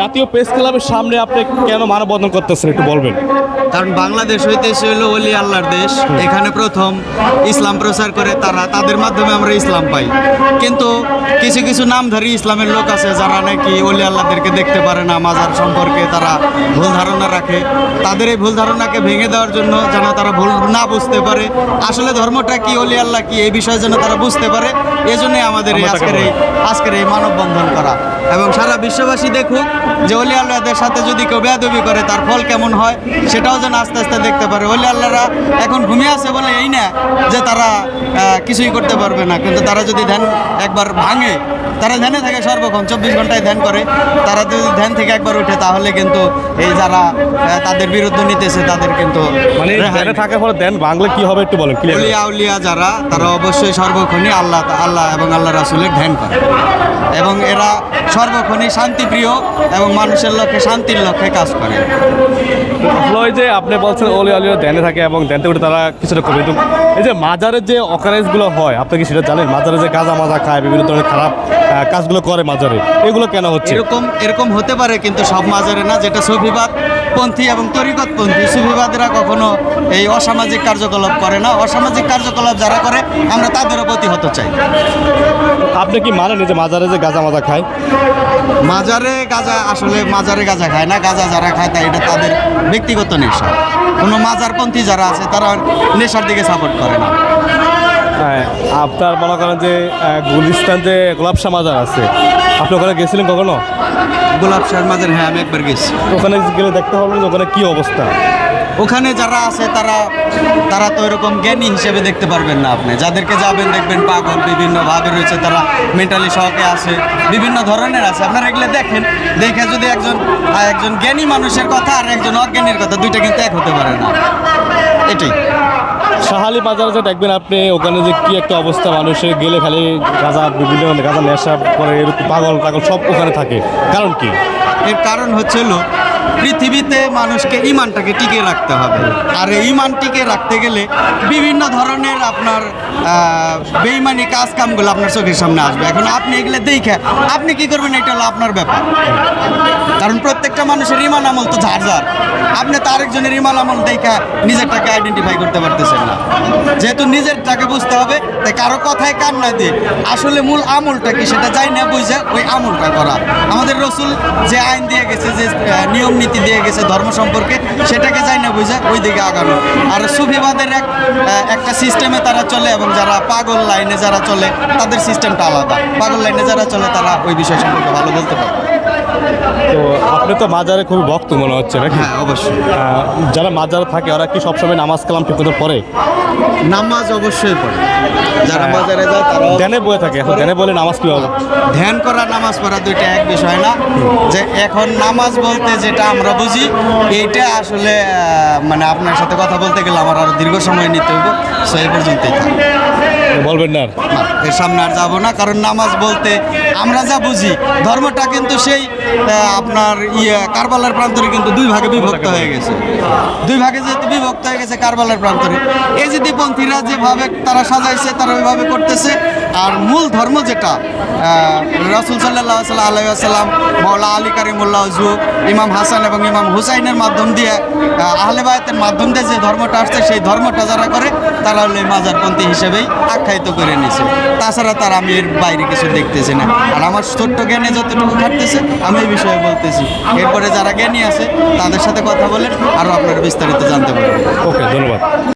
জাতীয় প্রেস ক্লাবের সামনে আপনি কেন মানববন্ধন করতেছেন একটু বলবেন? কারণ বাংলাদেশ হইতেছে হলো অলি আল্লাহর দেশ। এখানে প্রথম ইসলাম প্রচার করে তারা তাদের মাধ্যমে আমরা ইসলাম পাই। কিন্তু কিছু কিছু নামধারী ইসলামের লোক আছে যারা নাকি অলি আল্লাহদেরকে দেখতে পারে না মাজার সম্পর্কে তারা ভুল ধারণা রাখে। তাদের এই ভুল ধারণাকে ভেঙে দেওয়ার জন্য যেন তারা ভুল না বুঝতে পারে। আসলে ধর্মটা কি অলি আল্লাহ কি এই বিষয়ে যেন তারা বুঝতে পারে এই জন্যই আমাদের এই আজকের এই আজকের এই মানববন্ধন করা। এবং সারা বিশ্ববাসী দেখুক যে অলি আল্লাহদের সাথে যদি কেউ বেয়াদবি করে তার ফল কেমন হয় সেটাও যেন আস্তে আস্তে দেখতে পারে। অলি আল্লাহরা এখন ঘুমিয়ে আছে বলে এই না যে তারা কিছুই করতে পারবে না। কিন্তু তারা যদি ধ্যান একবার ভাঙে তারা ধ্যানে থাকে সর্বক্ষণ চব্বিশ ঘন্টায় ধ্যান করে। তারা যদি ধ্যান থেকে একবার উঠে তাহলে কিন্তু এই যারা তাদের বিরুদ্ধে নিতেছে তাদের কিন্তু মানে ধ্যানে নেই। থাকার পরে দেন বাংলা কি হবে একটু বলেন অলিয়া উলিয়া যারা তারা অবশ্যই সর্বক্ষণই আল্লাহ আল্লাহ এবং আল্লাহ রাসুলের ধ্যান করে। এবং এরা সর্বক্ষণই শান্তিপ্রিয় এবং মানুষের লক্ষ্যে শান্তির লক্ষ্যে কাজ করে। ওই যে আপনি বলছেন অলি অলিও ধ্যানে থাকে এবং ধ্যানতে উঠে তারা কিছুটা কমে এই যে মাজারের যে অকারেজগুলো হয়, আপনি কি সেটা জানেন? মাজারে যে গাঁজা মাজা খায়, বিভিন্ন ধরনের খারাপ কাজগুলো করে মাজারে এগুলো কেন হচ্ছে। এরকম এরকম হতে পারে কিন্তু সব মাজারে না যেটা সুফিবাদ পন্থী এবং তরিকত পন্থী। সুফিবাদীরা কখনো এই অসামাজিক কার্যকলাপ করে না। অসামাজিক কার্যকলাপ যারা করে আমরা তাদেরও প্রতিহত চাই। আপনি কি মানেন যে মাজারে যে গাঁজা মাজা খায়? মাজারে গাজা আসলে মাজারে গাজা খায় না। গাজা যারা খায় তা এটা তাদের ব্যক্তিগত নেশা। কোনো মাজারপন্থী যারা আছে তারা নেশার দিকে সাপোর্ট করে না। হ্যাঁ, আপনার মনে করেন যে গুলিস্তান যে গোলাপশা মাজার আছে আপনি ওখানে গেছিলেন কখনো? গোলাপ শাহ মাজার হ্যাঁ আমি একবার গেছি। ওখানে গেলে দেখতে পারবেন যে ওখানে কী অবস্থা। ওখানে যারা আছে তারা তারা তো এরকম জ্ঞানী হিসেবে দেখতে পারবেন না আপনি। যাদেরকে যাবেন দেখবেন পাগল বিভিন্নভাবে রয়েছে তারা মেন্টালি শখে আছে বিভিন্ন ধরনের আছে। আপনারা এগুলো দেখেন দেখে যদি একজন একজন জ্ঞানী মানুষের কথা আর একজন অজ্ঞানীর কথা দুইটা কিন্তু এক হতে পারে না। এটাই। শাহালি বাজারে দেখবেন আপনি ওখানে যে কি একটা অবস্থা, মানুষের গেলে খালি গাঁজা, বিভিন্ন গাঁজা নেশা করে, এরকম পাগল টাগল সব ওখানে থাকে। কারণ কি? এর কারণ হচ্ছিল পৃথিবীতে মানুষকে ইমানটাকে টিকিয়ে রাখতে হবে। আর এই ইমান টিকে রাখতে গেলে বিভিন্ন ধরনের আপনার বেইমানি কাজ কামগুলো আপনার চোখের সামনে আসবে। এখন আপনি এগুলো দেখে আপনি কি করবেন? এটা হলো আপনার ব্যাপার। কারণ প্রত্যেকটা মানুষের ইমান আমল তো ঝাড় ঝাড়। আপনি তো আরেকজনের ইমান আমল দেখে নিজেরটাকে আইডেন্টিফাই করতে পারতেছেন না। যেহেতু নিজেরটাকে বুঝতে হবে তাই কারও কথায় কান না দিয়ে আসলে মূল আমলটা কি সেটা যাই না বুঝে ওই আমলটা করা। আমাদের রসুল যে আইন দিয়ে গেছে যে আহ, নিয়ম নীতি দিয়ে গেছে, ধর্ম সম্পর্কে, সেটাকে যাই না বুঝে ওই দিকে আগানো। আর সুফিবাদের এক একটা সিস্টেমে তারা চলে এবং যারা পাগল লাইনে যারা চলে, তাদের সিস্টেমটা আলাদা। পাগল লাইনে যারা চলে, তারা ওই বিষয় সম্পর্কে ভালো বলতে পারে তো আপনি তো মাজারে খুবই ভক্ত মনে হচ্ছে নাকি? হ্যাঁ অবশ্যই। যারা মাজারে থাকে ওরা কি সবসময় নামাজ কালাম ঠিক মতো পড়ে? নামাজ অবশ্যই পড়ে। যারা হ্যাঁ। বাজারে যায় তারা ধ্যানে বয়ে থাকে এখন ধ্যানে বলে নামাজ কি হবে ধ্যান করা নামাজ পড়া দুইটা এক বিষয় না। যে এখন নামাজ বলতে যেটা আমরা বুঝি এইটা আসলে মানে আপনার সাথে কথা বলতে গেলে আমার আরও দীর্ঘ সময় নিতে হবে সো এই পর্যন্তই। থাক বলবেন না এর সামনে আর যাব না কারণ নামাজ বলতে আমরা যা বুঝি ধর্মটা কিন্তু সেই আপনার ইয়ে কারবালার প্রান্তরে কিন্তু দুই ভাগে বিভক্ত হয়ে গেছে। দুই ভাগে যেহেতু বিভক্ত হয়ে গেছে কারবালার প্রান্তরে। এই যে পন্থীরা যেভাবে তারা সাজাইছে তারা ওইভাবে করতেছে আর মূল ধর্ম যেটা রসুল সাল্লাহ সাল্লাহ আলাইসাল্লাম মৌলা আলী কারিমুল্লাহ জু ইমাম হাসান এবং ইমাম হুসাইনের মাধ্যম দিয়ে আহ, আহলে বায়াতের মাধ্যম দিয়ে যে ধর্মটা আসছে সেই ধর্মটা যারা করে তারা হলো মাজারপন্থী হিসেবেই আখ্যায়িত করে নিছে। তাছাড়া তার আমি এর বাইরে কিছু দেখতেছি না। আর আমার ছোট্ট জ্ঞানে যতটুকু খাটতেছে, আমি এই বিষয়ে বলতেছি। এরপরে যারা জ্ঞানী আছে, তাদের সাথে কথা বলেন আরও আপনারা বিস্তারিত জানতে পারবেন। ওকে, ধন্যবাদ।